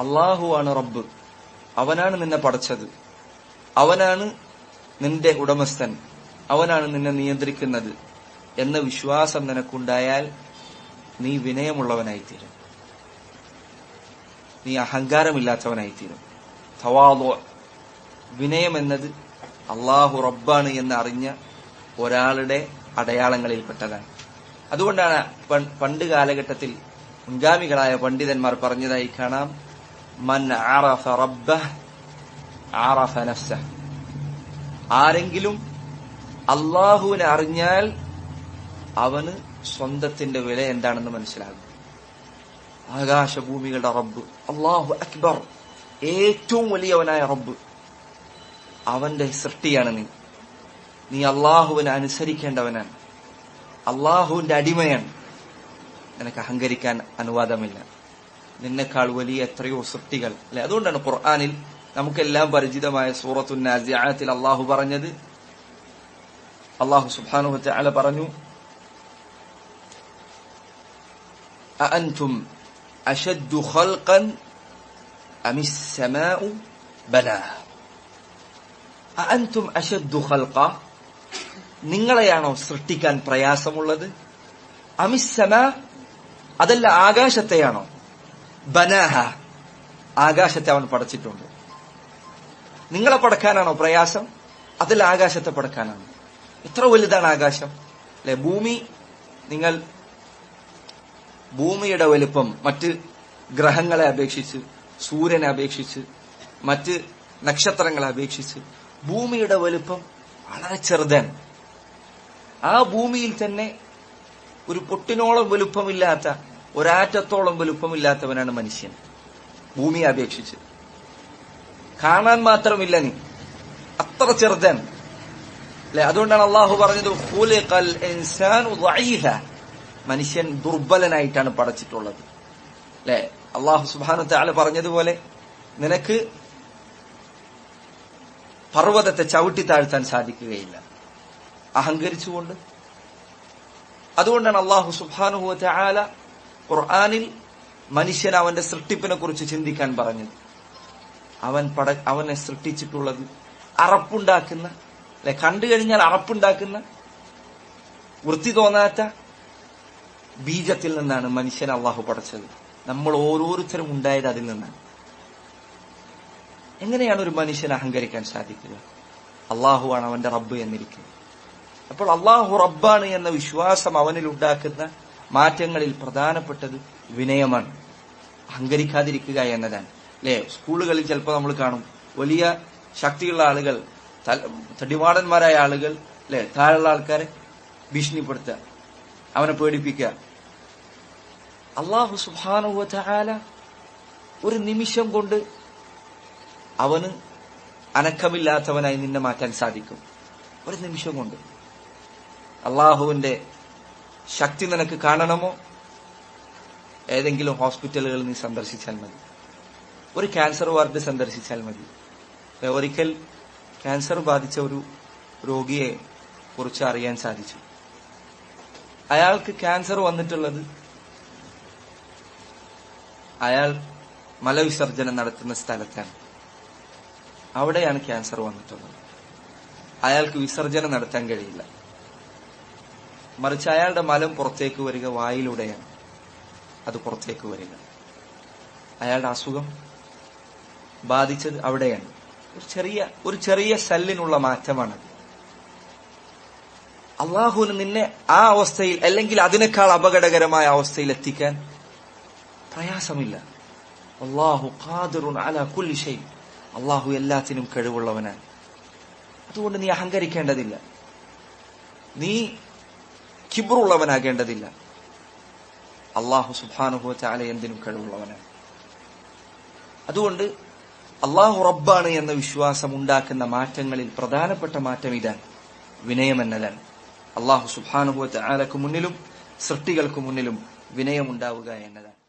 അള്ളാഹുവാണ് റബ്ബ്. അവനാണ് നിന്നെ പടച്ചത്. അവനാണ് നിന്റെ ഉടമസ്ഥൻ. അവനാണ് നിന്നെ നിയന്ത്രിക്കുന്നത് എന്ന വിശ്വാസം നിനക്കുണ്ടായാൽ നീ വിനയമുള്ളവനായിത്തീരും. നീ അഹങ്കാരമില്ലാത്തവനായിത്തീരും. തവാദോ. വിനയം എന്നത് അള്ളാഹു റബ്ബാണ് എന്ന് അറിഞ്ഞ ഒരാളുടെ അടയാളങ്ങളിൽപ്പെട്ടതാണ്. അതുകൊണ്ടാണ് പ- പണ്ട് കാലഘട്ടത്തിൽ മുൻഗാമികളായ പണ്ഡിതന്മാർ പറഞ്ഞതായി കാണാം. മൻ അറഫ റബ്ബഹ് അറഫ നഫ്സഹ്. ആരെങ്കിലും അള്ളാഹുവിനെ അറിഞ്ഞാൽ അവന് സ്വന്തത്തിന്റെ വില എന്താണെന്ന് മനസ്സിലാകും. ആകാശഭൂമികളുടെ റബ്ബ്. അള്ളാഹു അക്ബർ. ഏറ്റവും വലിയവനായ റബ്ബ്. അവന്റെ സൃഷ്ടിയാണ് നീ. നീ അള്ളാഹുവിനെ അനുസരിക്കേണ്ടവനാണ്. അള്ളാഹുവിന്റെ അടിമയാണ്. നിനക്ക് അഹങ്കരിക്കാൻ അനുവാദമില്ല. നിന്നെക്കാൾ വലിയ എത്രയോ സൃഷ്ടികൾ അല്ലെ അതുകൊണ്ടാണ് ഖുർആാനിൽ നമുക്കെല്ലാം പരിചിതമായ സൂറത്തു നാസിയാത്തിൽ അള്ളാഹു പറഞ്ഞത് അള്ളാഹു സുബ്ഹാനഹു വതആല പറഞ്ഞു أأنتم أشد خلقا أم السماء بناها أأنتم أشد خلقا നിങ്ങളെയാണോ സൃഷ്ടിക്കാൻ പ്രയാസമുള്ളത് അമിസ്സമ അതല്ല ആകാശത്തെയാണോ ബനാഹ ആകാശത്തെ അവൻ പടച്ചിട്ടുണ്ട്. നിങ്ങളെ പടക്കാനാണോ പ്രയാസം? അതിൽ ആകാശത്തെ പടക്കാനാണ്. എത്ര വലുതാണ് ആകാശം? അല്ലെ ഭൂമി? നിങ്ങൾ ഭൂമിയുടെ വലുപ്പം മറ്റ് ഗ്രഹങ്ങളെ അപേക്ഷിച്ച് സൂര്യനെ അപേക്ഷിച്ച് മറ്റ് നക്ഷത്രങ്ങളെ അപേക്ഷിച്ച് ഭൂമിയുടെ വലുപ്പം വളരെ ചെറുതാണ്. ആ ഭൂമിയിൽ തന്നെ ഒരു പൊട്ടിനോളം വലുപ്പമില്ലാത്ത ഒരാറ്റത്തോളം വലുപ്പമില്ലാത്തവനാണ് മനുഷ്യൻ. ഭൂമിയെ അപേക്ഷിച്ച്. കാണാൻ മാത്രമില്ല നീ. അത്ര ചെറുതൻ. അല്ലെ? അതുകൊണ്ടാണ് അള്ളാഹു പറഞ്ഞത്. മനുഷ്യൻ ദുർബലനായിട്ടാണ് പടച്ചിട്ടുള്ളത്. അല്ലെ? അള്ളാഹു സുബാനത്തെ ആൾ പറഞ്ഞതുപോലെ നിനക്ക് പർവതത്തെ ചവിട്ടി താഴ്ത്താൻ സാധിക്കുകയില്ല. അഹങ്കരിച്ചുകൊണ്ട്. അതുകൊണ്ടാണ് അള്ളാഹു സുബാനുഹുവത്തെ താല ഖുർആാനിൽ മനുഷ്യൻ അവന്റെ സൃഷ്ടിപ്പിനെ കുറിച്ച് ചിന്തിക്കാൻ പറഞ്ഞത്. അവൻ പട അവനെ സൃഷ്ടിച്ചിട്ടുള്ളത് അറപ്പുണ്ടാക്കുന്ന അല്ലെ കണ്ടു കഴിഞ്ഞാൽ അറപ്പുണ്ടാക്കുന്ന വൃത്തി തോന്നാത്ത ബീജത്തിൽ നിന്നാണ് മനുഷ്യൻ അള്ളാഹു പടച്ചത്. നമ്മൾ ഓരോരുത്തരും ഉണ്ടായത് അതിൽ നിന്നാണ്. എങ്ങനെയാണ് ഒരു മനുഷ്യൻ അഹങ്കരിക്കാൻ സാധിക്കുക? അള്ളാഹുവാണ് അവന്റെ റബ്ബ് എന്നിരിക്കുന്നത്. അപ്പോൾ അള്ളാഹു റബ്ബാണ് എന്ന വിശ്വാസം അവനിൽ ഉണ്ടാക്കുന്ന മാറ്റങ്ങളിൽ പ്രധാനപ്പെട്ടത് വിനയമാണ്. അഹങ്കരിക്കാതിരിക്കുക എന്നതാണ്. അല്ലെ? സ്കൂളുകളിൽ ചിലപ്പോൾ നമ്മൾ കാണും വലിയ ശക്തിയുള്ള ആളുകൾ തടിവാടന്മാരായ ആളുകൾ അല്ലെ? താഴെയുള്ള ആൾക്കാരെ ഭീഷണിപ്പെടുത്തുക അവനെ പേടിപ്പിക്കുക. അള്ളാഹു സുബാനുവല ഒരു നിമിഷം കൊണ്ട് അവന് അനക്കമില്ലാത്തവനായി നിന്നെ മാറ്റാൻ സാധിക്കും. ഒരു നിമിഷം കൊണ്ട്. അള്ളാഹുവിന്റെ ശക്തി നിനക്ക് കാണണമോ? ഏതെങ്കിലും ഹോസ്പിറ്റലുകൾ നീ സന്ദർശിച്ചാൽ മതി. ഒരു ക്യാൻസർ വാർഡ് സന്ദർശിച്ചാൽ മതി. ഒരിക്കൽ ക്യാൻസർ ബാധിച്ച ഒരു രോഗിയെ കുറിച്ച് അറിയാൻ സാധിച്ചു. അയാൾക്ക് ക്യാൻസർ വന്നിട്ടുള്ളത് അയാൾ മലവിസർജനം നടത്തുന്ന സ്ഥലത്താണ്. അവിടെയാണ് ക്യാൻസർ വന്നിട്ടുള്ളത്. അയാൾക്ക് വിസർജനം നടത്താൻ കഴിയില്ല. മറിച്ച് അയാളുടെ മലം പുറത്തേക്ക് വരിക വായിലൂടെയാണ്. അത് പുറത്തേക്ക് വരിക. അയാളുടെ അസുഖം ബാധിച്ചത് അവിടെയാണ്. ഒരു ചെറിയ ഒരു ചെറിയ സെല്ലിനുള്ള മാറ്റമാണ്. അള്ളാഹുവിന് നിന്നെ ആ അവസ്ഥയിൽ അല്ലെങ്കിൽ അതിനേക്കാൾ അപകടകരമായ അവസ്ഥയിൽ എത്തിക്കാൻ പ്രയാസമില്ല. അള്ളാഹു ഖാദിറുൻ കുല്ലി ഷൈ. അള്ളാഹു എല്ലാത്തിനും കഴിവുള്ളവനാണ്. അതുകൊണ്ട് നീ അഹങ്കരിക്കേണ്ടതില്ല. നീ കിബറുള്ളവനാകേണ്ടതില്ല അള്ളാഹു സുബാനുഭവ ചാല എന്തിനും കഴിവുള്ളവനാണ്. അതുകൊണ്ട് അള്ളാഹു റബ്ബാണ് എന്ന വിശ്വാസം ഉണ്ടാക്കുന്ന മാറ്റങ്ങളിൽ പ്രധാനപ്പെട്ട മാറ്റം ഇതാണ് വിനയം എന്നതാണ് അള്ളാഹു സുബാനുഭവ ചാലക്ക് മുന്നിലും സൃഷ്ടികൾക്ക് മുന്നിലും വിനയമുണ്ടാവുക എന്നതാണ്.